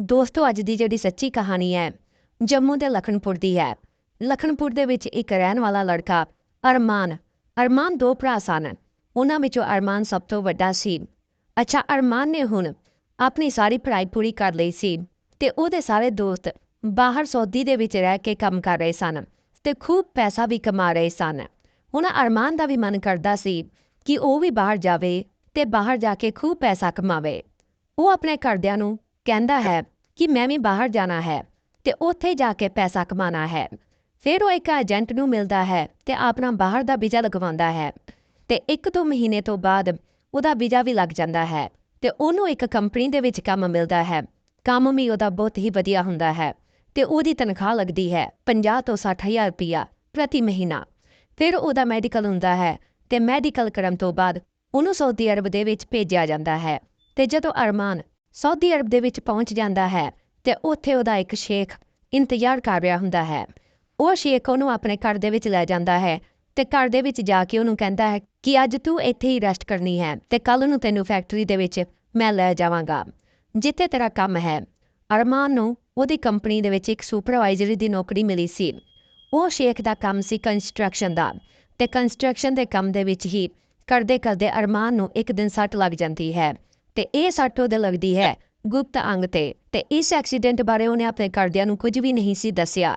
ਦੋਸਤੋ, ਅੱਜ ਦੀ ਜਿਹੜੀ ਸੱਚੀ ਕਹਾਣੀ ਹੈ, ਜੰਮੂ ਦੇ ਲਖਨਪੁਰ ਦੀ ਹੈ। ਲਖਨਪੁਰ ਦੇ ਵਿੱਚ ਇੱਕ ਰਹਿਣ ਵਾਲਾ ਲੜਕਾ, ਅਰਮਾਨ। ਅਰਮਾਨ ਦੋ ਭਰਾ ਸਨ। ਉਹਨਾਂ ਵਿੱਚੋਂ ਅਰਮਾਨ ਸਭ ਤੋਂ ਵੱਡਾ ਸੀ। ਅੱਛਾ, ਅਰਮਾਨ ਨੇ ਹੁਣ ਆਪਣੀ ਸਾਰੀ ਪੜ੍ਹਾਈ ਪੂਰੀ ਕਰ ਲਈ ਸੀ ਤੇ ਉਹਦੇ ਸਾਰੇ ਦੋਸਤ ਬਾਹਰ ਸੌਦੀ ਦੇ ਵਿੱਚ ਰਹਿ ਕੇ ਕੰਮ ਕਰ ਰਹੇ ਸਨ ਤੇ ਖੂਬ ਪੈਸਾ ਵੀ ਕਮਾ ਰਹੇ ਸਨ। ਹੁਣ ਅਰਮਾਨ ਦਾ ਵੀ ਮਨ ਕਰਦਾ ਸੀ ਕਿ ਉਹ ਵੀ ਬਾਹਰ ਜਾਵੇ ਤੇ ਬਾਹਰ ਜਾ ਕੇ ਖੂਬ ਪੈਸਾ ਕਮਾਵੇ। ਉਹ ਆਪਣੇ ਘਰਦਿਆਂ ਨੂੰ ਕਹਿੰਦਾ ਹੈ ਕਿ ਮੈਂ ਵੀ ਬਾਹਰ ਜਾਣਾ ਹੈ ਤੇ ਉੱਥੇ ਜਾ ਕੇ ਪੈਸਾ ਕਮਾਉਣਾ ਹੈ। ਫਿਰ ਉਹ ਇੱਕ ਏਜੰਟ ਨੂੰ ਮਿਲਦਾ ਹੈ ਤੇ ਆਪਣਾ ਬਾਹਰ ਦਾ ਵੀਜ਼ਾ ਲਗਵਾਉਂਦਾ ਹੈ ਤੇ ਇੱਕ ਦੋ ਮਹੀਨੇ ਤੋਂ ਬਾਅਦ ਉਹਦਾ ਵੀਜ਼ਾ ਵੀ ਲੱਗ ਜਾਂਦਾ ਹੈ ਤੇ ਉਹਨੂੰ ਇੱਕ ਕੰਪਨੀ ਦੇ ਵਿੱਚ ਕੰਮ ਮਿਲਦਾ ਹੈ। ਕੰਮ ਵੀ ਉਹਦਾ ਬਹੁਤ ਹੀ ਵਧੀਆ ਹੁੰਦਾ ਹੈ ਤੇ ਉਹਦੀ ਤਨਖਾਹ ਲੱਗਦੀ ਹੈ 50 ਤੋਂ 60000 ਰੁਪਇਆ ਪ੍ਰਤੀ ਮਹੀਨਾ। ਫਿਰ ਉਹਦਾ ਮੈਡੀਕਲ ਹੁੰਦਾ ਹੈ ਤੇ ਮੈਡੀਕਲ ਕਰਨ ਤੋਂ ਬਾਅਦ ਉਹਨੂੰ ਸਾਊਦੀ ਅਰਬ ਦੇ ਵਿੱਚ ਭੇਜਿਆ ਜਾਂਦਾ ਹੈ ਤੇ ਜਦੋਂ ਅਰਮਾਨ ਸਾਊਦੀ ਅਰਬ ਦੇ ਵਿੱਚ ਪਹੁੰਚ ਜਾਂਦਾ ਹੈ ਤੇ ਉੱਥੇ ਉਹਦਾ ਇੱਕ ਸ਼ੇਖ ਇੰਤਜ਼ਾਰ ਕਰ ਰਿਹਾ ਹੁੰਦਾ ਹੈ। ਉਹ ਸ਼ੇਖ ਉਹਨੂੰ ਆਪਣੇ ਘਰ ਦੇ ਵਿੱਚ ਲੈ ਜਾਂਦਾ ਹੈ ਤੇ ਘਰ ਦੇ ਵਿੱਚ ਜਾ ਕੇ ਉਹਨੂੰ ਕਹਿੰਦਾ ਹੈ ਕਿ ਅੱਜ ਤੂੰ ਇੱਥੇ ਹੀ ਰੈਸਟ ਕਰਨੀ ਹੈ ਤੇ ਕੱਲ ਨੂੰ ਤੈਨੂੰ ਫੈਕਟਰੀ ਦੇ ਵਿੱਚ ਮੈਂ ਲੈ ਜਾਵਾਂਗਾ। ਜਿੱਥੇ ਤੇਰਾ ਕੰਮ ਹੈ। ਅਰਮਾਨ ਨੂੰ ਉਹਦੀ ਕੰਪਨੀ ਦੇ ਵਿੱਚ ਇੱਕ ਸੁਪਰਵਾਈਜ਼ਰ ਦੀ ਨੌਕਰੀ ਮਿਲੀ ਸੀ। ਉਹ ਸ਼ੇਖ ਦਾ ਕੰਮ ਸੀ ਕੰਸਟਰਕਸ਼ਨ ਦਾ ਤੇ ਕੰਸਟਰਕਸ਼ਨ ਦੇ ਕੰਮ ਦੇ ਵਿੱਚ ਹੀ ਕਰਦੇ ਕਰਦੇ ਅਰਮਾਨ ਨੂੰ ਇੱਕ ਦਿਨ ਸੱਟ ਲੱਗ ਜਾਂਦੀ ਹੈ। ਤੇ ਇਹ ਸੱਟ ਉਹਦੇ ਲੱਗਦੀ ਹੈ ਗੁਪਤ ਅੰਗ ਤੇ। ਤੇ ਇਸ ਐਕਸੀਡੈਂਟ ਬਾਰੇ ਉਹਨੇ ਆਪਣੇ ਘਰਦਿਆਂ ਨੂੰ ਕੁਝ ਵੀ ਨਹੀਂ ਸੀ ਦੱਸਿਆ।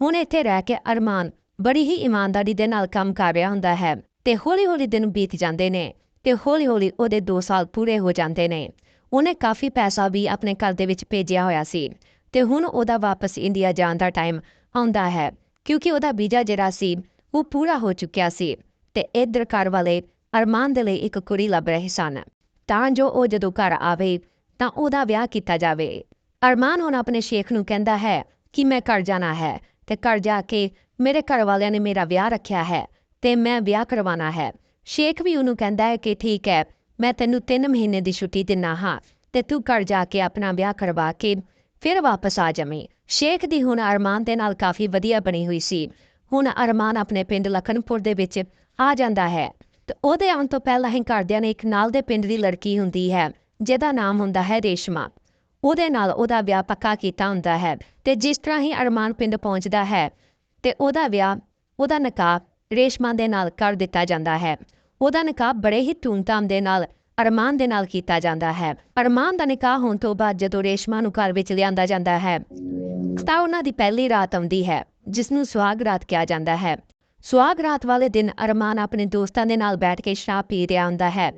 ਹੁਣ ਇੱਥੇ ਰਹਿ ਕੇ ਅਰਮਾਨ ਬੜੀ ਹੀ ਇਮਾਨਦਾਰੀ ਦੇ ਨਾਲ ਕੰਮ ਕਰ ਰਿਹਾ ਹੁੰਦਾ ਹੈ ਤੇ ਹੌਲੀ-ਹੌਲੀ ਦਿਨ ਬੀਤ ਜਾਂਦੇ ਨੇ ਤੇ ਹੌਲੀ-ਹੌਲੀ ਉਹਦੇ 2 ਸਾਲ ਪੂਰੇ ਹੋ ਜਾਂਦੇ ਨੇ। ਉਹਨੇ ਕਾਫੀ ਪੈਸਾ ਵੀ ਆਪਣੇ ਘਰ ਦੇ ਵਿੱਚ ਭੇਜਿਆ ਹੋਇਆ ਸੀ ਤੇ ਹੁਣ ਉਹਦਾ ਵਾਪਸ ਇੰਡੀਆ ਜਾਣ ਦਾ ਟਾਈਮ ਆਉਂਦਾ ਹੈ ਕਿਉਂਕਿ ਉਹਦਾ ਵੀਜ਼ਾ ਜਿਹੜਾ ਸੀ ਉਹ ਪੂਰਾ ਹੋ ਚੁੱਕਿਆ ਸੀ ਤੇ ਇਧਰ ਘਰ ਵਾਲੇ ਅਰਮਾਨ ਦੇ ਲਈ ਇੱਕ ਕੁੜੀ ਲੱਭ ਰਹੇ ਸਨ। ਤਾਂ ਜੋ ਉਹ ਜਦੋਂ ਘਰ ਆਵੇ, ਤਾਂ ਉਹਦਾ ਵਿਆਹ ਕੀਤਾ ਜਾਵੇ। ਅਰਮਾਨ ਹੁਣ ਆਪਣੇ ਸ਼ੇਖ ਨੂੰ ਕਹਿੰਦਾ ਹੈ ਕਿ ਮੈਂ ਘਰ ਜਾਣਾ ਹੈ ਤੇ ਘਰ ਜਾ ਕੇ ਮੇਰੇ ਘਰ ਵਾਲਿਆਂ ਨੇ ਮੇਰਾ ਵਿਆਹ ਰੱਖਿਆ ਹੈ ਤੇ ਮੈਂ ਵਿਆਹ ਕਰਵਾਉਣਾ ਹੈ। ਸ਼ੇਖ ਵੀ ਉਹਨੂੰ ਕਹਿੰਦਾ ਹੈ ਕਿ ਠੀਕ ਹੈ, ਮੈਂ ਤੈਨੂੰ 3 ਮਹੀਨੇ ਦੀ ਛੁੱਟੀ ਦਿੰਨਾ ਹਾਂ ਤੇ ਤੂੰ ਘਰ ਜਾ ਕੇ ਆਪਣਾ ਵਿਆਹ ਕਰਵਾ ਕੇ ਫਿਰ ਵਾਪਸ ਆ ਜਾਵੇਂ। ਸ਼ੇਖ ਦੀ ਹੁਣ ਅਰਮਾਨ ਦੇ ਨਾਲ ਕਾਫੀ ਵਧੀਆ ਬਣੀ ਹੋਈ ਸੀ। ਹੁਣ ਅਰਮਾਨ ਆਪਣੇ ਪਿੰਡ ਲਖਨਪੁਰ ਦੇ ਵਿੱਚ ਆ ਜਾਂਦਾ ਹੈ। ਤੇ ਉਹਦੇ ਆਉਣ ਤੋਂ ਪਹਿਲਾਂ ਹੀ ਘਰਦਿਆਂ ਨੇ ਇੱਕ ਨਾਲ ਦੇ ਪਿੰਡ ਦੀ ਲੜਕੀ ਹੁੰਦੀ ਹੈ, ਜਿਹਦਾ ਨਾਮ ਹੁੰਦਾ ਹੈ ਰੇਸ਼ਮਾ। ਉਹਦੇ ਨਾਲ ਉਹਦਾ ਵਿਆਹ ਪੱਕਾ ਕੀਤਾ ਹੁੰਦਾ ਹੈ ਤੇ ਜਿਸ ਤਰ੍ਹਾਂ ਹੀ ਅਰਮਾਨ ਪਿੰਡ ਪਹੁੰਚਦਾ ਹੈ, ਤੇ ਉਹਦਾ ਵਿਆਹ, ਉਹਦਾ ਨਿਕਾਹ ਰੇਸ਼ਮਾ ਦੇ ਨਾਲ ਕਰ ਦਿੱਤਾ ਜਾਂਦਾ ਹੈ। ਉਹਦਾ ਨਿਕਾਹ ਬੜੇ ਹੀ ਧੂਮਧਾਮ ਦੇ ਨਾਲ ਅਰਮਾਨ ਦੇ ਨਾਲ ਕੀਤਾ ਜਾਂਦਾ ਹੈ। ਅਰਮਾਨ ਦਾ ਨਿਕਾਹ ਹੋਣ ਤੋਂ ਬਾਅਦ ਜਦੋਂ ਰੇਸ਼ਮਾ ਨੂੰ ਘਰ ਵਿੱਚ ਲਿਆਂਦਾ ਜਾਂਦਾ ਹੈ, ਤਾਂ ਉਹਨਾਂ ਦੀ ਪਹਿਲੀ ਰਾਤ ਆਉਂਦੀ ਹੈ ਜਿਸ ਨੂੰ ਸੁਹਾਗ ਰਾਤ ਕਿਹਾ ਜਾਂਦਾ ਹੈ। ਸੁਹਾਗ ਰਾਤ ਵਾਲੇ ਦਿਨ ਅਰਮਾਨ ਆਪਣੇ ਦੋਸਤਾਂ ਦੇ ਨਾਲ ਬੈਠ ਕੇ ਸ਼ਰਾਬ ਪੀ ਰਿਹਾ ਹੁੰਦਾ ਹੈ।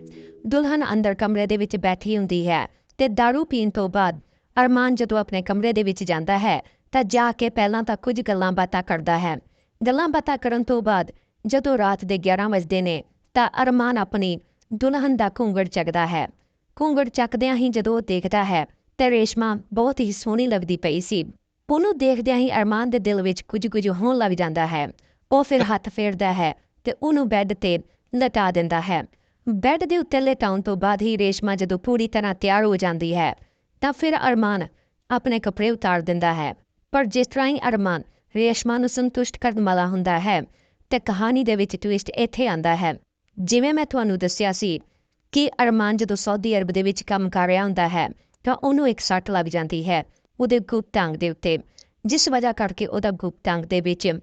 ਦੁਲਹਨ ਅੰਦਰ ਕਮਰੇ ਦੇ ਵਿੱਚ ਬੈਠੀ ਹੁੰਦੀ ਹੈ ਤੇ दारू ਪੀਣ ਤੋਂ ਬਾਅਦ ਅਰਮਾਨ ਜਦੋਂ ਆਪਣੇ ਕਮਰੇ ਦੇ ਵਿੱਚ ਜਾਂਦਾ ਹੈ ਤਾਂ ਜਾ ਕੇ ਪਹਿਲਾਂ ਤਾਂ ਕੁਝ ਗੱਲਾਂ ਬਾਤਾਂ ਕਰਦਾ ਹੈ। ਗੱਲਾਂ ਬਾਤਾਂ ਕਰਨ ਤੋਂ ਬਾਅਦ ਜਦੋਂ ਰਾਤ ਦੇ 11 ਵਜੇ ਨੇ ਤਾਂ ਅਰਮਾਨ ਆਪਣੀ ਦੁਲਹਨ ਦਾ ਘੁੰਗੜ ਚੱਕਦਾ ਹੈ। ਘੁੰਗੜ ਚੱਕਦਿਆਂ ਹੀ ਜਦੋਂ ਦੇਖਦਾ ਹੈ ਤੇ ਰੇਸ਼ਮਾ ਬਹੁਤ ਹੀ ਸੋਹਣੀ ਲੱਗਦੀ ਪਈ ਸੀ। ਉਹਨੂੰ ਦੇਖਦਿਆਂ ਹੀ ਅਰਮਾਨ ਦੇ ਦਿਲ ਵਿੱਚ ਕੁਝ ਕੁਝ ਹੋਣ ਲੱਗ ਜਾਂਦਾ ਹੈ। ਉਹ ਫਿਰ ਹੱਥ ਫੇਰਦਾ ਹੈ ਤੇ ਉਹਨੂੰ ਬੈੱਡ ਤੇ ਲਟਾ ਦਿੰਦਾ ਹੈ। ਬੈੱਡ ਦੇ ਉੱਤੇ ਲਟਾਉਣ ਤੋਂ ਬਾਅਦ ਹੀ ਰੇਸ਼ਮਾ ਜਦੋਂ ਪੂਰੀ ਤਰ੍ਹਾਂ ਤਿਆਰ ਹੋ ਜਾਂਦੀ ਹੈ, ਤਾਂ ਫਿਰ ਅਰਮਾਨ ਆਪਣੇ ਕੱਪੜੇ ਉਤਾਰ ਦਿੰਦਾ ਹੈ। ਪਰ ਜਿਸ ਤਰ੍ਹਾਂ ਹੀ ਅਰਮਾਨ ਰੇਸ਼ਮਾ ਨੂੰ ਸੰਤੁਸ਼ਟ ਕਰਨ ਵਾਲਾ ਹੁੰਦਾ ਹੈ, ਤੇ ਕਹਾਣੀ ਦੇ ਵਿੱਚ ਟਵਿਸਟ ਇੱਥੇ ਆਂਦਾ ਹੈ। ਜਿਵੇਂ ਮੈਂ ਤੁਹਾਨੂੰ ਦੱਸਿਆ ਸੀ ਕਿ ਅਰਮਾਨ ਜਦੋਂ ਸਾਊਦੀ ਅਰਬ ਦੇ ਵਿੱਚ ਕੰਮ ਕਰ ਰਿਹਾ ਹੁੰਦਾ ਹੈ, ਤਾਂ ਉਹਨੂੰ ਇੱਕ ਸੱਟ ਲੱਗ ਜਾਂਦੀ ਹੈ ਉਹਦੇ ਗੁਪਤ ਅੰਗ ਦੇ ਉੱਤੇ, ਜਿਸ ਵਜ੍ਹਾ ਕਰਕੇ ਉਹਦਾ ਗੁਪਤ ਅੰਗ ਦੇ ਵਿੱਚ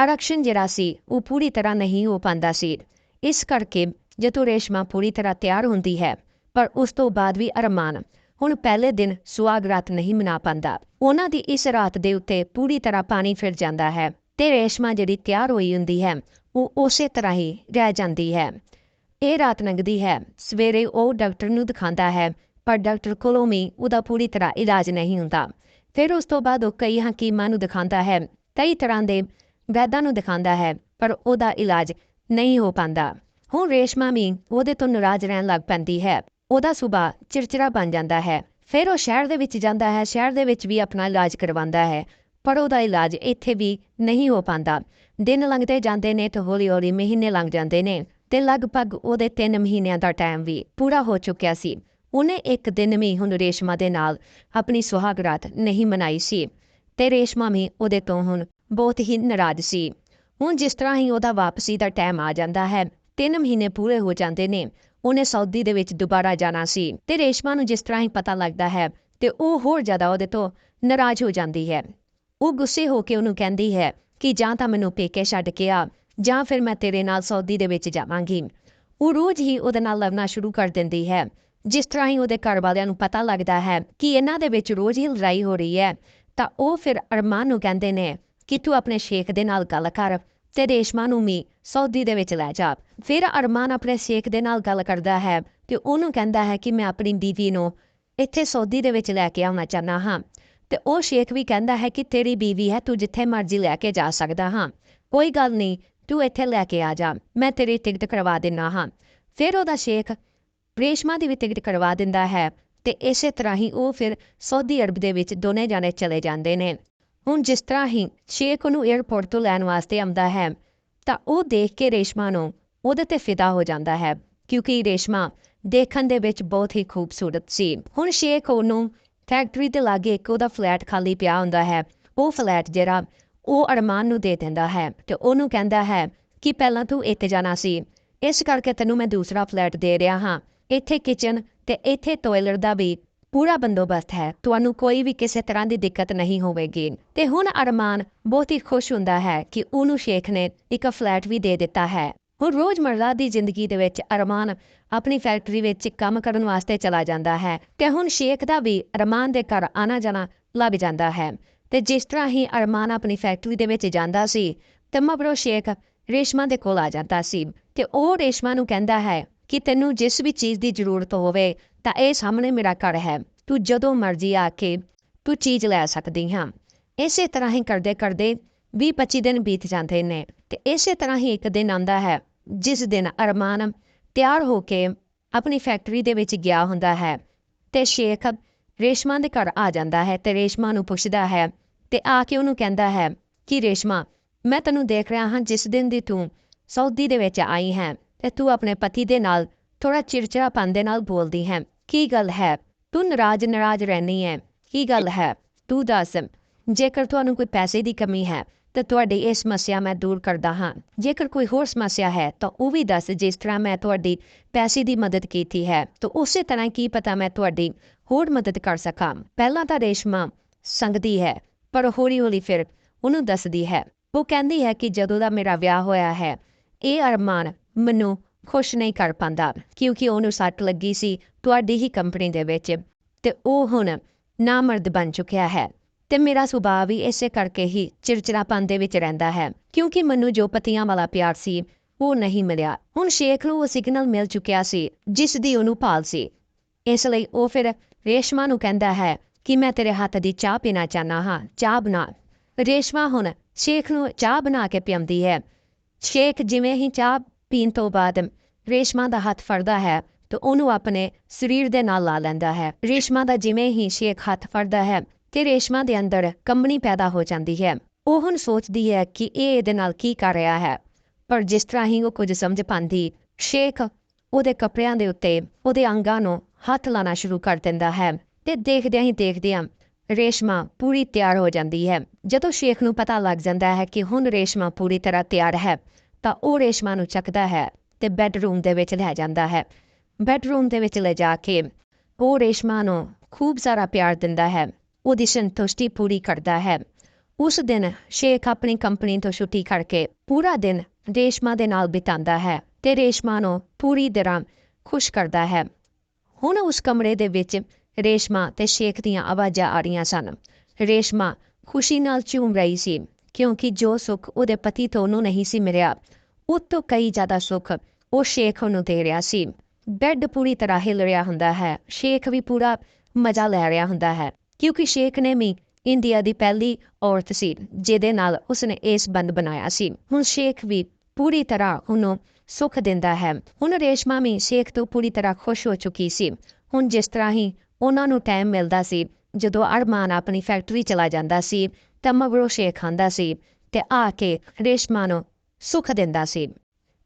ਆਰਕਸ਼ਨ ਜਿਹੜਾ ਸੀ, ਉਹ ਪੂਰੀ ਤਰ੍ਹਾਂ ਨਹੀਂ ਹੋ ਪਾਉਂਦਾ ਸੀ। ਇਸ ਕਰਕੇ ਜਦੋਂ ਰੇਸ਼ਮਾ ਪੂਰੀ ਤਰ੍ਹਾਂ ਤਿਆਰ ਹੁੰਦੀ ਹੈ, ਪਰ ਉਸ ਤੋਂ ਬਾਅਦ ਵੀ ਅਰਮਾਨ। ਹੁਣ ਪਹਿਲੇ ਦਿਨ ਸੁਆਗ ਰਾਤ ਨਹੀਂ ਮਨਾ ਪਾਉਂਦਾ। ਉਹਨਾਂ ਦੀ ਇਸ ਰਾਤ ਦੇ ਉੱਤੇ ਪੂਰੀ ਤਰ੍ਹਾਂ ਪਾਣੀ ਫਿਰ ਜਾਂਦਾ ਹੈ ਤੇ ਰੇਸ਼ਮਾ ਜਿਹੜੀ ਤਿਆਰ ਹੋਈ ਹੁੰਦੀ ਹੈ, ਉਹ ਉਸੇ ਤਰ੍ਹਾਂ ਹੀ ਰਹਿ ਜਾਂਦੀ ਹੈ। ਇਹ ਰਾਤ ਲੰਘਦੀ ਹੈ। ਸਵੇਰੇ ਉਹ ਡਾਕਟਰ ਨੂੰ ਦਿਖਾਉਂਦਾ ਹੈ, ਪਰ ਡਾਕਟਰ ਕੋਲੋਂ ਵੀ ਉਹਦਾ ਪੂਰੀ ਤਰ੍ਹਾਂ ਇਲਾਜ ਨਹੀਂ ਹੁੰਦਾ। ਫਿਰ ਉਸ ਤੋਂ ਬਾਅਦ ਉਹ ਕਈ ਹਕੀਮਾਂ ਨੂੰ ਦਿਖਾਉਂਦਾ ਹੈ। ਕਈ ਤਰ੍ਹਾਂ ਦੇ ਵੈਦਾਂ ਨੂੰ ਦਿਖਾਉਂਦਾ ਹੈ, ਪਰ ਉਹਦਾ ਇਲਾਜ ਨਹੀਂ ਹੋ ਪਾਉਂਦਾ। ਹੁਣ ਰੇਸ਼ਮਾ ਵੀ ਉਹਦੇ ਤੋਂ ਨਾਰਾਜ਼ ਰਹਿਣ ਲੱਗ ਪੈਂਦੀ ਹੈ। ਉਹਦਾ ਸੁਭਾਅ ਚਿੜਚਿੜਾ ਬਣ ਜਾਂਦਾ ਹੈ। ਫਿਰ ਉਹ ਸ਼ਹਿਰ ਦੇ ਵਿੱਚ ਜਾਂਦਾ ਹੈ, ਸ਼ਹਿਰ ਦੇ ਵਿੱਚ ਵੀ ਆਪਣਾ ਇਲਾਜ ਕਰਵਾਉਂਦਾ ਹੈ, ਪਰ ਉਹਦਾ ਇਲਾਜ ਇੱਥੇ ਵੀ ਨਹੀਂ ਹੋ ਪਾਉਂਦਾ। ਦਿਨ ਲੰਘਦੇ ਜਾਂਦੇ ਨੇ ਤੇ ਹੌਲੀ-ਹੌਲੀ ਮਹੀਨੇ ਲੰਘ ਜਾਂਦੇ ਨੇ ਤੇ ਲਗਭਗ ਉਹਦੇ 3 ਮਹੀਨਿਆਂ ਦਾ ਟਾਈਮ ਵੀ ਪੂਰਾ ਹੋ ਚੁੱਕਿਆ ਸੀ। ਉਹਨੇ ਇੱਕ ਦਿਨ ਵੀ ਹੁਣ ਰੇਸ਼ਮਾ ਦੇ ਨਾਲ ਆਪਣੀ ਸੁਹਾਗ ਰਾਤ ਨਹੀਂ ਮਨਾਈ ਸੀ ਤੇ ਰੇਸ਼ਮਾ ਵੀ ਉਹਦੇ ਤੋਂ ਹੁਣ ਬਹੁਤ ਹੀ ਨਾਰਾਜ਼ ਸੀ। ਹੁਣ ਜਿਸ ਤਰ੍ਹਾਂ ਹੀ ਉਹਦਾ ਵਾਪਸੀ ਦਾ ਟਾਈਮ ਆ ਜਾਂਦਾ ਹੈ, ਤਿੰਨ ਮਹੀਨੇ ਪੂਰੇ ਹੋ ਜਾਂਦੇ ਨੇ, ਉਹਨੇ ਸਾਊਦੀ ਦੇ ਵਿੱਚ ਦੁਬਾਰਾ ਜਾਣਾ ਸੀ ਤੇ ਰੇਸ਼ਮਾ ਨੂੰ ਜਿਸ ਤਰ੍ਹਾਂ ਹੀ ਪਤਾ ਲੱਗਦਾ ਹੈ ਤੇ ਉਹ ਹੋਰ ਜ਼ਿਆਦਾ ਉਹਦੇ ਤੋਂ ਨਾਰਾਜ਼ ਹੋ ਜਾਂਦੀ ਹੈ। ਉਹ ਗੁੱਸੇ ਹੋ ਕੇ ਉਹਨੂੰ ਕਹਿੰਦੀ ਹੈ ਕਿ ਜਾਂ ਤਾਂ ਮੈਨੂੰ ਪੇਕੇ ਛੱਡ ਕੇ ਆ, ਜਾਂ ਫਿਰ ਮੈਂ ਤੇਰੇ ਨਾਲ ਸਾਊਦੀ ਦੇ ਵਿੱਚ ਜਾਵਾਂਗੀ। ਉਹ ਰੋਜ਼ ਹੀ ਉਹਦੇ ਨਾਲ ਲੜਨਾ ਸ਼ੁਰੂ ਕਰ ਦਿੰਦੀ ਹੈ। ਜਿਸ ਤਰ੍ਹਾਂ ਹੀ ਉਹਦੇ ਘਰ ਵਾਲਿਆਂ ਨੂੰ ਪਤਾ ਲੱਗਦਾ ਹੈ ਕਿ ਇਹਨਾਂ ਦੇ ਵਿੱਚ ਰੋਜ਼ ਹੀ ਲੜਾਈ ਹੋ ਰਹੀ ਹੈ, ਤਾਂ ਉਹ ਫਿਰ ਅਰਮਾਨ ਨੂੰ ਕਹਿੰਦੇ ਨੇ ਕਿ ਤੂੰ ਆਪਣੇ ਸ਼ੇਖ ਦੇ ਨਾਲ ਗੱਲ ਕਰ ਤੇ ਰੇਸ਼ਮਾ ਨੂੰ ਵੀ ਸੌਦੀ ਦੇ ਵਿੱਚ ਲੈ ਜਾ। ਫਿਰ ਅਰਮਾਨ ਆਪਣੇ ਸ਼ੇਖ ਦੇ ਨਾਲ ਗੱਲ ਕਰਦਾ ਹੈ ਤੇ ਉਹਨੂੰ ਕਹਿੰਦਾ ਹੈ ਕਿ ਮੈਂ ਆਪਣੀ ਬੀਵੀ ਨੂੰ ਇੱਥੇ ਸੌਦੀ ਦੇ ਵਿੱਚ ਲੈ ਕੇ ਆਉਣਾ ਚਾਹਨਾ ਹਾਂ। ਤੇ ਉਹ ਸ਼ੇਖ ਵੀ ਕਹਿੰਦਾ ਹੈ ਕਿ ਤੇਰੀ ਬੀਵੀ ਹੈ, ਤੂੰ ਜਿੱਥੇ ਮਰਜ਼ੀ ਲੈ ਕੇ ਜਾ ਸਕਦਾ ਹਾਂ। ਕੋਈ ਗੱਲ ਨਹੀਂ, ਤੂੰ ਇੱਥੇ ਲੈ ਕੇ ਆ ਜਾ, ਮੈਂ ਤੇਰੀ ਟਿਕਟ ਕਰਵਾ ਦਿੰਨਾ ਹਾਂ। ਫਿਰ ਉਹਦਾ ਸ਼ੇਖ ਰੇਸ਼ਮਾ ਦੀ ਵੀ ਟਿਕਟ ਕਰਵਾ ਦਿੰਦਾ ਹੈ ਤੇ ਇਸੇ ਤਰ੍ਹਾਂ ਹੀ ਉਹ ਫਿਰ ਸਾਊਦੀ ਅਰਬ ਦੇ ਵਿੱਚ ਦੋਨੇ ਜਾਣੇ ਚਲੇ ਜਾਂਦੇ ਨੇ। ਹੁਣ ਜਿਸ ਤਰ੍ਹਾਂ ਹੀ ਸ਼ੇਖ ਨੂੰ 에ਅਰਪੋਰਟ ਤੋਂ ਲੈਣ ਵਾਸਤੇ ਆਉਂਦਾ ਹੈ, ਤਾਂ ਉਹ ਦੇਖ ਕੇ ਰੇਸ਼ਮਾ ਨੂੰ ਉਹਦੇ ਤੇ ਫਿਦਾ ਹੋ ਜਾਂਦਾ ਹੈ, ਕਿਉਂਕਿ ਰੇਸ਼ਮਾ ਦੇਖਣ ਦੇ ਵਿੱਚ ਬਹੁਤ ਹੀ ਖੂਬਸੂਰਤ ਸੀ। ਹੁਣ ਸ਼ੇਖ ਉਹਨੂੰ ਫੈਕਟਰੀ ਦੇ ਲਾਗੇ ਇੱਕ ਉਹਦਾ ਫਲੈਟ ਖਾਲੀ ਪਿਆ ਹੁੰਦਾ ਹੈ। ਉਹ ਫਲੈਟ ਜਿਹੜਾ, ਉਹ ਅਰਮਾਨ ਨੂੰ ਦੇ ਦਿੰਦਾ ਹੈ ਤੇ ਉਹਨੂੰ ਕਹਿੰਦਾ ਹੈ ਕਿ ਪਹਿਲਾਂ ਤੂੰ ਇੱਥੇ ਜਾਣਾ ਸੀ। ਇਸ ਕਰਕੇ ਤੈਨੂੰ ਮੈਂ ਦੂਸਰਾ ਫਲੈਟ ਦੇ ਰਿਹਾ ਹਾਂ। ਇੱਥੇ ਕਿਚਨ ਤੇ ਇੱਥੇ ਟਾਇਲਟ ਦਾ ਵੀ ਪੂਰਾ ਬੰਦੋਬਸਤ ਹੈ। ਤੁਹਾਨੂੰ ਕੋਈ ਵੀ ਕਿਸੇ ਤਰ੍ਹਾਂ ਦੀ ਦਿੱਕਤ ਨਹੀਂ ਹੋਵੇਗੀ। ਤੇ ਹੁਣ ਅਰਮਾਨ ਬਹੁਤ ਹੀ ਖੁਸ਼ ਹੁੰਦਾ ਹੈ ਕਿ ਉਹਨੂੰ ਸ਼ੇਖ ਨੇ ਇੱਕ ਫਲੈਟ ਵੀ ਦੇ ਦਿੱਤਾ ਹੈ। ਹੁਣ ਰੋਜ਼ਮਰਰਾ ਦੀ ਜ਼ਿੰਦਗੀ ਦੇ ਵਿੱਚ ਅਰਮਾਨ ਆਪਣੀ ਫੈਕਟਰੀ ਵਿੱਚ ਕੰਮ ਕਰਨ ਵਾਸਤੇ ਚਲਾ ਜਾਂਦਾ ਹੈ ਤੇ ਹੁਣ ਸ਼ੇਖ ਦਾ ਵੀ ਅਰਮਾਨ ਦੇ ਘਰ ਆਣਾ ਜਾਣਾ ਲੱਭ ਜਾਂਦਾ ਹੈ। ਤੇ ਜਿਸ ਤਰ੍ਹਾਂ ਹੀ ਅਰਮਾਨ ਆਪਣੀ ਫੈਕਟਰੀ ਦੇ ਵਿੱਚ ਜਾਂਦਾ ਸੀ ਤੇ ਮਗਰੋਂ ਸ਼ੇਖ ਰੇਸ਼ਮਾ ਦੇ ਕੋਲ ਆ ਜਾਂਦਾ ਸੀ ਤੇ ਉਹ ਰੇਸ਼ਮਾ ਨੂੰ ਕਹਿੰਦਾ ਹੈ ਕਿ ਤੈਨੂੰ ਜਿਸ ਵੀ ਚੀਜ਼ ਦੀ ਜ਼ਰੂਰਤ ਹੋਵੇ, ਤਾਂ ਇਹ ਸਾਹਮਣੇ ਮੇਰਾ ਘਰ ਹੈ। ਤੂੰ ਜਦੋਂ ਮਰਜ਼ੀ ਆ ਕੇ ਤੂੰ ਚੀਜ਼ ਲੈ ਸਕਦੀ ਹਾਂ। ਇਸੇ ਤਰ੍ਹਾਂ ਹੀ ਕਰਦੇ ਕਰਦੇ 20-25 ਦਿਨ ਬੀਤ ਜਾਂਦੇ ਨੇ ਤੇ ਇਸੇ ਤਰ੍ਹਾਂ ਹੀ ਇੱਕ ਦਿਨ ਆਉਂਦਾ ਹੈ, ਜਿਸ ਦਿਨ ਅਰਮਾਨ ਤਿਆਰ ਹੋ ਕੇ ਆਪਣੀ ਫੈਕਟਰੀ ਦੇ ਵਿੱਚ ਗਿਆ ਹੁੰਦਾ ਹੈ ਤੇ ਸ਼ੇਖ ਰੇਸ਼ਮਾ ਦੇ ਘਰ ਆ ਜਾਂਦਾ ਹੈ ਤੇ ਰੇਸ਼ਮਾ ਨੂੰ ਪੁੱਛਦਾ ਹੈ ਤੇ ਆ ਕੇ ਉਹਨੂੰ ਕਹਿੰਦਾ ਹੈ ਕਿ ਰੇਸ਼ਮਾ, ਮੈਂ ਤੈਨੂੰ ਦੇਖ ਰਿਹਾ ਹਾਂ ਜਿਸ ਦਿਨ ਦੀ ਤੂੰ ਸਾਊਦੀ ਦੇ ਵਿੱਚ ਆਈ ਹੈ। ਤੇ ਤੂੰ ਆਪਣੇ ਪਤੀ ਦੇ ਨਾਲ ਥੋੜਾ ਚਿੜਚਿੜਾਪਨ ਦੇ ਨਾਲ ਬੋਲਦੀ ਹੈ। ਕੀ ਗੱਲ ਹੈ? ਤੂੰ ਨਾਰਾਜ਼ ਨਾਰਾਜ਼ ਰਹਿਣੀ ਹੈ। ਕੀ ਗੱਲ ਹੈ? ਤੂੰ ਦੱਸ, ਜੇਕਰ ਤੁਹਾਨੂੰ ਕੋਈ ਪੈਸੇ ਦੀ ਕਮੀ ਹੈ, ਤਾਂ ਤੁਹਾਡੀ ਇਹ ਸਮੱਸਿਆ ਮੈਂ ਦੂਰ ਕਰਦਾ ਹਾਂ। ਜੇਕਰ ਕੋਈ ਹੋਰ ਸਮੱਸਿਆ ਹੈ, ਤਾਂ ਉਹ ਵੀ ਦੱਸ, ਜਿਸ ਤਰ੍ਹਾਂ ਮੈਂ ਤੁਹਾਡੀ ਪੈਸੇ ਦੀ ਮਦਦ ਕੀਤੀ ਹੈ, ਤਾਂ ਉਸੇ ਤਰ੍ਹਾਂ ਕੀ ਪਤਾ ਮੈਂ ਤੁਹਾਡੀ ਹੋਰ ਮਦਦ ਕਰ ਸਕਾਂ? ਪਹਿਲਾਂ ਤਾਂ ਰੇਸ਼ਮਾ ਸੰਗਦੀ ਹੈ, ਪਰ ਹੌਲੀ ਹੌਲੀ ਫਿਰ ਉਹਨੂੰ ਦੱਸਦੀ ਹੈ। ਉਹ ਕਹਿੰਦੀ ਹੈ ਕਿ ਜਦੋਂ ਦਾ ਮੇਰਾ ਵਿਆਹ ਹੋਇਆ ਹੈ, ਇਹ ਅਰਮਾਨ ਮੈਨੂੰ ਖੁਸ਼ ਨਹੀਂ ਕਰ ਪਾਉਂਦਾ ਕਿਉਂਕਿ ਉਹਨੂੰ ਸੱਟ ਲੱਗੀ ਸੀ ਤੁਹਾਡੀ ਹੀ ਕੰਪਨੀ ਦੇ ਵਿੱਚ, ਤੇ ਉਹ ਹੁਣ ਨਾਮਰਦ ਬਣ ਚੁੱਕਿਆ ਹੈ। ਤੇ ਮੇਰਾ ਸੁਭਾਅ ਵੀ ਇਸੇ ਕਰਕੇ ਹੀ ਚਿੜਚਿੜਾਪਨ ਦੇ ਵਿੱਚ ਰਹਿੰਦਾ ਹੈ, ਕਿਉਂਕਿ ਮੈਨੂੰ ਜੋ ਪਤੀਆਂ ਵਾਲਾ ਪਿਆਰ ਸੀ, ਉਹ ਨਹੀਂ ਮਿਲਿਆ। ਹੁਣ ਸ਼ੇਖ ਨੂੰ ਉਹ ਸਿਗਨਲ ਮਿਲ ਚੁੱਕਿਆ ਸੀ, ਜਿਸ ਦੀ ਉਹਨੂੰ ਭਾਲ ਸੀ। ਇਸ ਲਈ ਉਹ ਫਿਰ ਰੇਸ਼ਮਾ ਨੂੰ ਕਹਿੰਦਾ ਹੈ ਕਿ ਮੈਂ ਤੇਰੇ ਹੱਥ ਦੀ ਚਾਹ ਪੀਣਾ ਚਾਹਨਾ ਹਾਂ, ਚਾਹ ਬਣਾ। ਰੇਸ਼ਮਾ ਹੁਣ ਸ਼ੇਖ ਨੂੰ ਚਾਹ ਬਣਾ ਕੇ ਪਿਆਉਂਦੀ ਹੈ। ਸ਼ੇਖ ਜਿਵੇਂ ਹੀ ਚਾਹ ਪੀਣ ਤੋਂ ਬਾਅਦ ਰੇਸ਼ਮਾ ਦਾ ਹੱਥ ਫੜਦਾ ਹੈ ਤੇ ਉਹਨੂੰ ਆਪਣੇ ਸਰੀਰ ਦੇ ਨਾਲ ਲਾ ਲੈਂਦਾ ਹੈ। ਰੇਸ਼ਮਾ ਦਾ ਜਿਵੇਂ ਹੀ ਸ਼ੇਖ ਹੱਥ ਫੜਦਾ ਹੈ ਤੇ ਰੇਸ਼ਮਾ ਦੇ ਅੰਦਰ ਕੰਬਣੀ ਪੈਦਾ ਹੋ ਜਾਂਦੀ ਹੈ। ਉਹ ਹੁਣ ਸੋਚਦੀ ਹੈ ਕਿ ਇਹ ਇਹਦੇ ਨਾਲ ਕੀ ਕਰ ਰਿਹਾ ਹੈ। ਪਰ ਜਿਸ ਤਰ੍ਹਾਂ ਹੀ ਉਹ ਕੁਝ ਸਮਝ ਪਾਉਂਦੀ ਸ਼ੇਖ ਉਹਦੇ ਕੱਪੜਿਆਂ ਦੇ ਉੱਤੇ ਉਹਦੇ ਅੰਗਾਂ ਨੂੰ ਹੱਥ ਲਾਣਾ ਸ਼ੁਰੂ ਕਰ ਦਿੰਦਾ ਹੈ ਤੇ ਦੇਖਦਿਆਂ ਹੀ ਦੇਖਦਿਆਂ ਰੇਸ਼ਮਾ ਪੂਰੀ ਤਿਆਰ ਹੋ ਜਾਂਦੀ ਹੈ। ਜਦੋਂ ਸ਼ੇਖ ਨੂੰ ਪਤਾ ਲੱਗ ਜਾਂਦਾ ਹੈ ਕਿ ਹੁਣ ਰੇਸ਼ਮਾ ਪੂਰੀ ਤਰ੍ਹਾਂ ਤਿਆਰ ਹੈ ਤਾਂ ਉਹ ਰੇਸ਼ਮਾ ਨੂੰ ਚੱਕਦਾ ਹੈ ਤੇ ਬੈੱਡਰੂਮ ਦੇ ਵਿੱਚ ਲੈ ਜਾਂਦਾ ਹੈ। ਬੈੱਡਰੂਮ ਦੇ ਵਿੱਚ ਲੈ ਜਾ ਕੇ ਉਹ ਰੇਸ਼ਮਾ ਨੂੰ ਖੂਬ ਸਾਰਾ ਪਿਆਰ ਦਿੰਦਾ ਹੈ। ਉਹਦੀ ਸੰਤੁਸ਼ਟੀ ਪੂਰੀ ਕਰਦਾ ਹੈ। ਉਸ ਦਿਨ ਸ਼ੇਖ ਆਪਣੀ ਕੰਪਨੀ ਤੋਂ ਛੁੱਟੀ ਕਰਕੇ ਪੂਰਾ ਦਿਨ ਰੇਸ਼ਮਾ ਦੇ ਨਾਲ ਬਿਤਾਉਂਦਾ ਹੈ ਤੇ ਰੇਸ਼ਮਾ ਨੂੰ ਪੂਰੀ ਤਰ੍ਹਾਂ ਖੁਸ਼ ਕਰਦਾ ਹੈ। ਹੁਣ ਉਸ ਕਮਰੇ ਦੇ ਵਿੱਚ ਰੇਸ਼ਮਾ ਤੇ ਸ਼ੇਖ ਦੀਆਂ ਆਵਾਜ਼ਾਂ ਆ ਰਹੀਆਂ ਸਨ। ਰੇਸ਼ਮਾ ਖੁਸ਼ੀ ਨਾਲ ਝੂਮ ਰਹੀ ਸੀ। ਕਿਉਂਕਿ ਜੋ ਸੁੱਖ ਉਹਦੇ ਪਤੀ ਤੋਂ ਉਹਨੂੰ ਨਹੀਂ ਸੀ ਮਿਲਿਆ ਉਹ ਤੋਂ ਕਈ ਜ਼ਿਆਦਾ ਸੁੱਖ ਉਹ ਸ਼ੇਖ ਨੂੰ ਦੇ ਰਿਹਾ ਸੀ। ਬੈੱਡ ਪੂਰੀ ਤਰ੍ਹਾਂ ਹਿਲ ਰਿਹਾ ਹੁੰਦਾ ਹੈ, ਸ਼ੇਖ ਵੀ ਪੂਰਾ ਮਜ਼ਾ ਲੈ ਰਿਹਾ ਹੁੰਦਾ ਹੈ, ਕਿਉਂਕਿ ਸ਼ੇਖ ਨੇ ਵੀ ਇੰਡੀਆ ਦੀ ਪਹਿਲੀ ਔਰਤ ਸੀ, ਜਿਹਦੇ ਨਾਲ ਉਸਨੇ ਇਸ ਬੰਦ ਬਣਾਇਆ ਸੀ। ਹੁਣ ਸ਼ੇਖ ਵੀ ਪੂਰੀ ਤਰ੍ਹਾਂ ਉਹਨੂੰ ਸੁੱਖ ਦਿੰਦਾ ਹੈ। ਹੁਣ ਰੇਸ਼ਮਾ ਵੀ ਸ਼ੇਖ ਤੋਂ ਪੂਰੀ ਤਰ੍ਹਾਂ ਖੁਸ਼ ਹੋ ਚੁੱਕੀ ਸੀ। ਹੁਣ ਜਿਸ ਤਰ੍ਹਾਂ ਹੀ ਉਹਨਾਂ ਨੂੰ ਟਾਈਮ ਮਿਲਦਾ ਸੀ, ਜਦੋਂ ਅਰਮਾਨ ਆਪਣੀ ਫੈਕਟਰੀ ਚਲਾ ਜਾਂਦਾ ਸੀ ਤਾਂ ਮਗਰੋਂ ਸ਼ੇਖ ਆਂਦਾ ਸੀ ਤੇ ਆ ਕੇ ਰੇਸ਼ਮਾ ਨੂੰ ਸੁਖ ਦਿੰਦਾ ਸੀ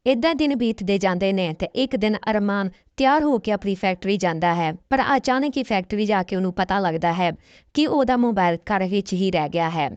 ਇਦਾਂ ਦਿਨ ਬੀਤਦੇ ਜਾਂਦੇ ਨੇ ਤੇ ਇੱਕ ਦਿਨ ਅਰਮਾਨ ਤਿਆਰ ਹੋ ਕੇ ਆਪਣੀ ਫੈਕਟਰੀ ਜਾਂਦਾ ਹੈ ਪਰ ਅਚਾਨਕ ਹੀ ਫੈਕਟਰੀ ਜਾ ਕੇ ਉਹਨੂੰ ਪਤਾ ਲੱਗਦਾ ਹੈ ਕਿ ਉਹਦਾ ਮੋਬਾਈਲ ਘਰ ਵਿੱਚ ਹੀ ਰਹਿ ਗਿਆ ਹੈ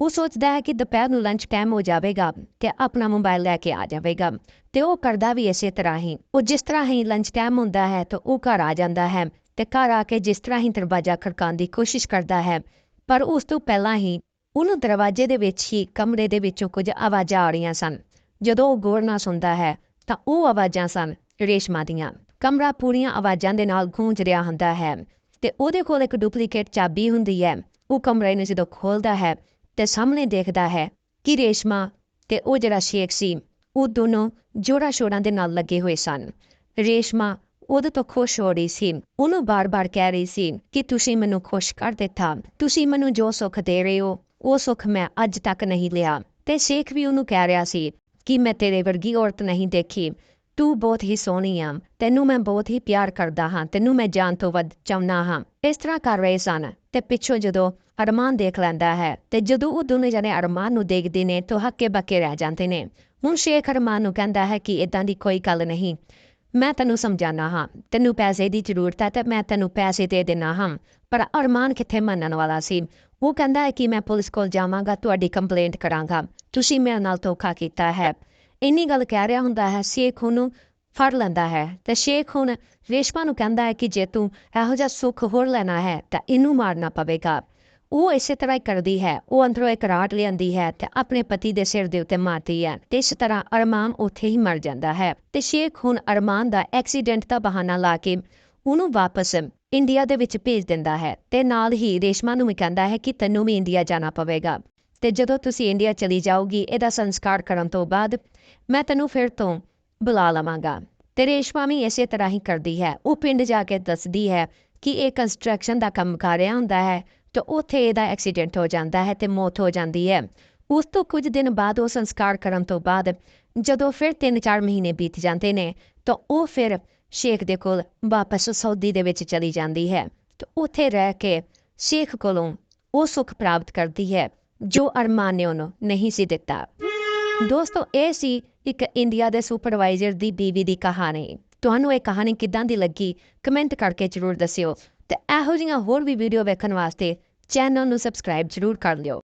ਉਹ ਸੋਚਦਾ ਹੈ ਕਿ ਦੁਪਹਿਰ ਨੂੰ ਲੰਚ ਟਾਈਮ ਹੋ ਜਾਵੇਗਾ ਤੇ ਆਪਣਾ ਮੋਬਾਈਲ ਲੈ ਕੇ ਆ ਜਾਵੇਗਾ ਤੇ ਉਹ ਕਰਦਾ ਵੀ ਇਸੇ ਤਰ੍ਹਾਂ ਹੀ ਉਹ ਜਿਸ ਤਰ੍ਹਾਂ ਹੀ ਲੰਚ ਟਾਈਮ ਹੁੰਦਾ ਹੈ ਤਾਂ ਉਹ ਘਰ ਆ ਜਾਂਦਾ ਹੈ ਤੇ ਘਰ ਆ ਕੇ ਜਿਸ ਤਰ੍ਹਾਂ ਹੀ ਦਰਵਾਜ਼ਾ ਖੜਕਾਉਣ ਦੀ ਕੋਸ਼ਿਸ਼ ਕਰਦਾ ਹੈ ਪਰ ਉਸ ਤੋਂ ਪਹਿਲਾਂ ਹੀ ਉਹਨੂੰ ਦਰਵਾਜ਼ੇ ਦੇ ਵਿੱਚ ਹੀ ਕਮਰੇ ਦੇ ਵਿੱਚੋਂ ਕੁਝ ਆਵਾਜ਼ਾਂ ਆ ਰਹੀਆਂ ਸਨ। ਜਦੋਂ ਉਹ ਗੌਰ ਨਾਲ ਸੁਣਦਾ ਹੈ, ਤਾਂ ਉਹ ਆਵਾਜ਼ਾਂ ਸਨ ਰੇਸ਼ਮਾ ਦੀਆਂ। ਕਮਰਾ ਪੂਰੀਆਂ ਆਵਾਜ਼ਾਂ ਦੇ ਨਾਲ ਗੂੰਜ ਰਿਹਾ ਹੁੰਦਾ ਹੈ ਤੇ ਉਹਦੇ ਕੋਲ ਇੱਕ ਡੁਪਲੀਕੇਟ ਚਾਬੀ ਹੁੰਦੀ ਹੈ। ਉਹ ਕਮਰੇ ਨੂੰ ਜਦੋਂ ਖੋਲਦਾ ਹੈ ਤੇ ਸਾਹਮਣੇ ਦੇਖਦਾ ਹੈ ਕਿ ਰੇਸ਼ਮਾ ਤੇ ਉਹ ਜਿਹੜਾ ਸ਼ੇਖ ਸੀ, ਉਹ ਦੋਨੋਂ ਜੋੜਾ ਸ਼ੋੜਾਂ ਦੇ ਨਾਲ ਲੱਗੇ ਹੋਏ ਸਨ। ਰੇਸ਼ਮਾ ਉਹਦੇ ਤੋਂ ਖੁਸ਼ ਹੋ ਰਹੀ ਸੀ। ਉਹਨੂੰ ਬਾਰ-ਬਾਰ ਕਹਿ ਰਹੀ ਸੀ ਕਿ, ਤੁਸੀਂ ਮੈਨੂੰ ਖੁਸ਼ ਕਰ ਦਿੱਤਾ। ਤੁਸੀਂ ਮੈਨੂੰ ਜੋ ਸੁੱਖ ਦੇ ਰਹੇ ਹੋ ਉਹ ਸੁੱਖ ਮੈਂ ਅੱਜ ਤੱਕ ਨਹੀਂ ਲਿਆ। ਤੇ ਸ਼ੇਖ ਵੀ ਉਹਨੂੰ ਕਹਿ ਰਿਹਾ ਸੀ ਕਿ ਮੈਂ ਤੇਰੇ ਵਰਗੀ ਔਰਤ ਨਹੀਂ ਦੇਖੀ। ਤੂੰ ਬਹੁਤ ਹੀ ਸੋਹਣੀ ਆ। ਤੈਨੂੰ ਮੈਂ ਬਹੁਤ ਹੀ ਪਿਆਰ ਕਰਦਾ ਹਾਂ। ਤੈਨੂੰ ਮੈਂ ਜਾਨ ਤੋਂ ਵੱਧ ਚਾਹੁੰਦਾ ਹਾਂ। ਇਸ ਤਰ੍ਹਾਂ ਕਰ ਰਹੇ ਸਨ। ਤੇ ਪਿੱਛੋਂ ਜਦੋਂ ਅਰਮਾਨ ਦੇਖ ਲੈਂਦਾ ਹੈ ਤੇ ਜਦੋਂ ਉਹ ਦੋਨੇ ਜਣੇ ਅਰਮਾਨ ਨੂੰ ਦੇਖਦੇ ਨੇ ਤਾਂ ਹੱਕੇ ਬੱਕੇ ਰਹਿ ਜਾਂਦੇ ਨੇ। ਹੁਣ ਸ਼ੇਖ ਅਰਮਾਨ ਨੂੰ ਕਹਿੰਦਾ ਹੈ ਕਿ ਇਦਾਂ ਦੀ ਕੋਈ ਗੱਲ ਨਹੀਂ। ਮੈਂ ਤੈਨੂੰ ਸਮਝਾਣਾ ਹਾਂ। ਤੈਨੂੰ ਪੈਸੇ ਦੀ ਜ਼ਰੂਰਤ ਹੈ ਤੇ ਮੈਂ ਤੈਨੂੰ ਪੈਸੇ ਦੇ ਦੇਣਾ ਹਾਂ। ਪਰ ਅਰਮਾਨ ਕਿੱਥੇ ਮੰਨਣ ਵਾਲਾ ਸੀ? ਉਹ ਕਹਿੰਦਾ ਹੈ ਕਿ ਮੈਂ ਪੁਲਿਸ ਕੋਲ ਜਾਵਾਂਗਾ, ਤੁਹਾਡੀ ਕੰਪਲੇਂਟ ਕਰਾਂਗਾ। ਤੁਸੀਂ ਮੇਰੇ ਨਾਲ ਧੋਖਾ ਕੀਤਾ ਹੈ। ਇੰਨੀ ਗੱਲ ਕਹਿ ਰਿਹਾ ਹੁੰਦਾ ਹੈ, ਸ਼ੇਖ ਉਹਨੂੰ ਫੜ ਲੈਂਦਾ ਹੈ ਤੇ ਸ਼ੇਖ ਹੁਣ ਰੇਸ਼ਮਾ ਨੂੰ ਕਹਿੰਦਾ ਹੈ ਕਿ ਜੇ ਤੂੰ ਇਹੋ ਜਿਹਾ ਸੁੱਖ ਹੋਰ ਲੈਣਾ ਹੈ, ਤਾਂ ਇਹਨੂੰ ਮਾਰਨਾ ਪਵੇਗਾ। ਉਹ ਇਸੇ ਤਰ੍ਹਾਂ ਹੀ ਕਰਦੀ ਹੈ। ਉਹ ਅੰਦਰੋਂ ਇੱਕ ਰਾਟ ਲਿਆਂਦੀ ਹੈ ਤੇ ਆਪਣੇ ਪਤੀ ਦੇ ਸਿਰ ਦੇ ਉੱਤੇ ਮਾਰਦੀ ਹੈ ਤੇ ਇਸ ਤਰ੍ਹਾਂ ਅਰਮਾਨ ਉੱਥੇ ਹੀ ਮਰ ਜਾਂਦਾ ਹੈ ਤੇ ਸ਼ੇਖ ਹੁਣ ਅਰਮਾਨ ਦਾ ਐਕਸੀਡੈਂਟ ਦਾ ਬਹਾਨਾ ਲਾ ਕੇ ਉਹਨੂੰ ਵਾਪਸ ਇੰਡੀਆ ਦੇ ਵਿੱਚ ਭੇਜ ਦਿੰਦਾ ਹੈ ਤੇ ਨਾਲ ਹੀ ਰੇਸ਼ਮਾ ਨੂੰ ਵੀ ਕਹਿੰਦਾ ਹੈ ਕਿ ਤੈਨੂੰ ਵੀ ਇੰਡੀਆ ਜਾਣਾ ਪਵੇਗਾ। ਤੇ ਜਦੋਂ ਤੁਸੀਂ ਇੰਡੀਆ ਚਲੀ ਜਾਓਗੀ, ਇਹਦਾ ਸੰਸਕਾਰ ਕਰਨ ਤੋਂ ਬਾਅਦ ਮੈਂ ਤੈਨੂੰ ਫਿਰ ਤੋਂ ਬੁਲਾ ਲਵਾਂਗਾ। ਤੇ ਰੇਸ਼ਮਾ ਵੀ ਇਸੇ ਤਰ੍ਹਾਂ ਹੀ ਕਰਦੀ ਹੈ। ਉਹ ਪਿੰਡ ਜਾ ਕੇ ਦੱਸਦੀ ਹੈ ਕਿ ਇਹ ਕੰਸਟਰਕਸ਼ਨ ਦਾ ਕੰਮ ਕਰ ਰਿਹਾ ਹੁੰਦਾ ਹੈ, ਤੇ ਉੱਥੇ ਇਹਦਾ ਐਕਸੀਡੈਂਟ ਹੋ ਜਾਂਦਾ ਹੈ ਤੇ ਮੌਤ ਹੋ ਜਾਂਦੀ ਹੈ। ਉਸ ਤੋਂ ਕੁਝ ਦਿਨ ਬਾਅਦ ਉਹ ਸੰਸਕਾਰ ਕਰਨ ਤੋਂ ਬਾਅਦ ਜਦੋਂ ਫਿਰ 3-4 ਮਹੀਨੇ ਬੀਤ ਜਾਂਦੇ ਨੇ, ਤਾਂ ਉਹ ਫਿਰ ਸ਼ੇਖ ਦੇ ਕੋਲ ਵਾਪਸ ਸੌਦੀ ਦੇ ਵਿੱਚ ਚਲੀ ਜਾਂਦੀ ਹੈ ਤੇ ਉੱਥੇ ਰਹਿ ਕੇ ਸ਼ੇਖ ਕੋਲੋਂ ਉਹ ਸੁੱਖ ਪ੍ਰਾਪਤ ਕਰਦੀ ਹੈ ਜੋ ਅਰਮਾਨ ਨੇ ਉਹਨੂੰ ਨਹੀਂ ਸੀ ਦਿੱਤਾ। ਦੋਸਤੋ, ਇਹ ਸੀ ਇੱਕ ਇੰਡੀਆ ਦੇ ਸੁਪਰਵਾਈਜ਼ਰ ਦੀ ਬੀਵੀ ਦੀ ਕਹਾਣੀ। ਤੁਹਾਨੂੰ ਇਹ ਕਹਾਣੀ ਕਿਦਾਂ ਦੀ ਲੱਗੀ ਕਮੈਂਟ ਕਰਕੇ ਜਰੂਰ ਦੱਸਿਓ ਤੇ ਇਹੋ ਜਿਹੀਆਂ ਹੋਰ ਵੀ ਵੀਡੀਓ ਵੇਖਣ ਵਾਸਤੇ ਚੈਨਲ ਨੂੰ ਸਬਸਕ੍ਰਾਈਬ ਜਰੂਰ ਕਰ ਲਿਓ।